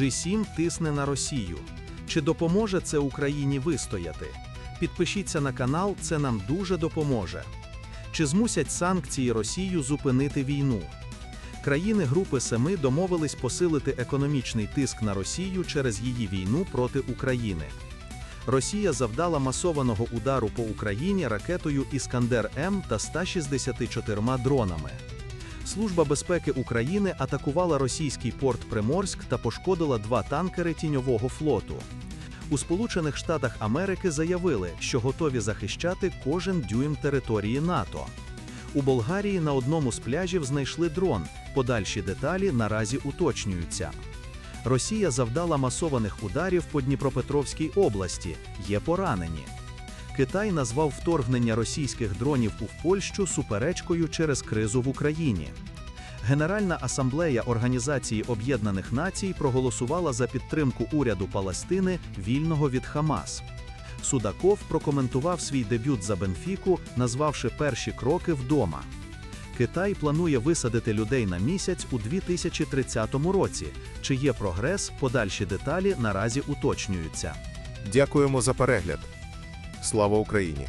G7 тисне на Росію. Чи допоможе це Україні вистояти? Підпишіться на канал, це нам дуже допоможе. Чи змусять санкції Росію зупинити війну? Країни Групи Семи домовились посилити економічний тиск на Росію через її війну проти України. Росія завдала масованого удару по Україні ракетою Іскандер М та 164 дронами. Служба безпеки України атакувала російський порт Приморськ та пошкодила два танкери тіньового флоту. У Сполучених Штатах Америки заявили, що готові захищати кожен дюйм території НАТО. У Болгарії на одному з пляжів знайшли дрон. Подальші деталі наразі уточнюються. Росія завдала масованих ударів по Дніпропетровській області. Є поранені. Китай назвав вторгнення російських дронів у Польщу суперечкою через кризу в Україні. Генеральна асамблея Організації Об'єднаних Націй проголосувала за підтримку уряду Палестини вільного від Хамас. Судаков прокоментував свій дебют за Бенфіку, назвавши перші кроки вдома. Китай планує висадити людей на місяць у 2030 році. Чи є прогрес, подальші деталі наразі уточнюються. Дякуємо за перегляд. Слава Україні!